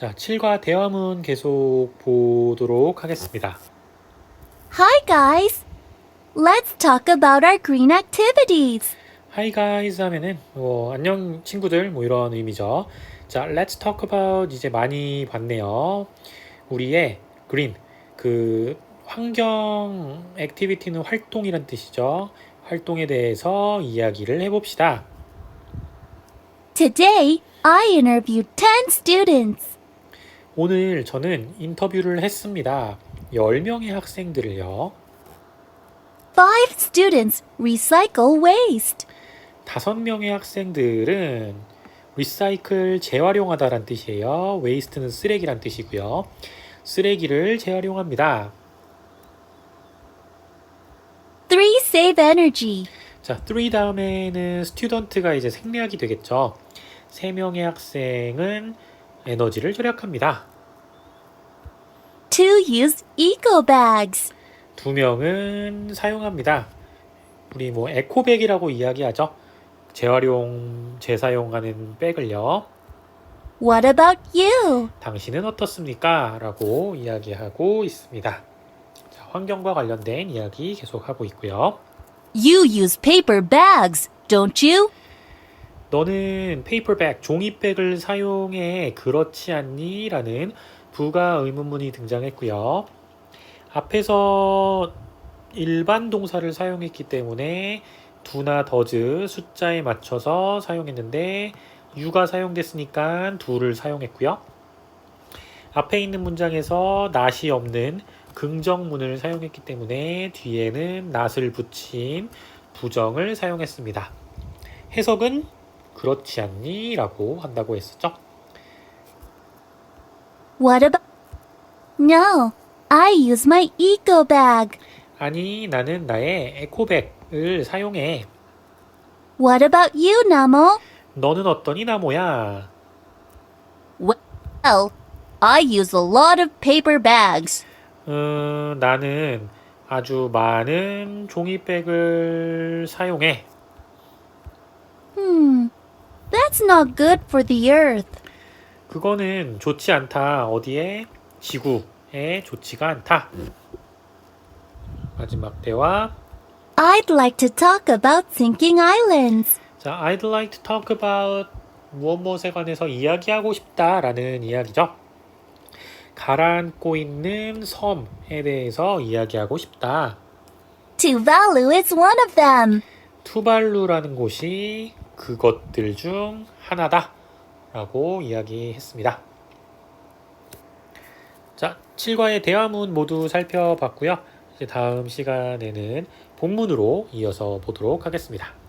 자, 7과 대화문 계속 보도록 하겠습니다. Hi, guys. Let's talk about our green activities. Hi guys 하면은 뭐 안녕 친구들 뭐 이런 의미죠. 자, let's talk about 이제 많이 봤네요. 우리의 green 그 환경 액티비티는 활동이란 뜻이죠. 활동에 대해서 이야기를 해봅시다. Today, I interviewed 10 students. 오늘 저는 인터뷰를 했습니다. 10명의 학생들을요. 5 students recycle waste. 5명의 학생들은 리사이클 재활용하다란 뜻이에요. 웨이스트는 쓰레기란 뜻이고요. 쓰레기를 재활용합니다. 3 save energy. 자, 3 다음에는 스튜던트가 이제 생략이 되겠죠. 3명의 학생은 에너지를 절약합니다. 2 use eco bags. 2명은 사용합니다. 우리 뭐 에코백이라고 이야기하죠. 재활용, 재사용하는 백을요. What about you? 당신은 어떻습니까? 라고 이야기하고 있습니다. 자, 환경과 관련된 이야기 계속하고 있고요. You use paper bags, don't you? 너는 페이퍼백, 종이백을 사용해 그렇지 않니? 라는 부가 의문문이 등장했고요. 앞에서 일반 동사를 사용했기 때문에 두나 더즈 숫자에 맞춰서 사용했는데 유가 사용됐으니까 두를 사용했고요. 앞에 있는 문장에서 not이 없는 긍정문을 사용했기 때문에 뒤에는 not을 붙인 부정을 사용했습니다. 해석은 그렇지 않니? 라고 한다고 했었죠. What about. No, I use my eco bag. 아니, 나는 나의 에코백을 사용해. What about you, Namo? 너는 어떠니, 나모야? Well, I use a lot of paper bags. 음, 나는 아주 많은 종이백을 사용해. Hmm, that's not good for the earth. 그거는 좋지 않다. 어디에? 지구에 좋지가 않다. 마지막 대화. I'd like to talk about sinking islands. 자, I'd like to talk about 무엇 무엇에 관해서 이야기하고 싶다라는 이야기죠. 가라앉고 있는 섬에 대해서 이야기하고 싶다. Tuvalu is one of them. 투발루라는 곳이 그것들 중 하나다. 라고 이야기했습니다. 자, 7과의 대화문 모두 살펴봤고요. 이제 다음 시간에는 본문으로 이어서 보도록 하겠습니다.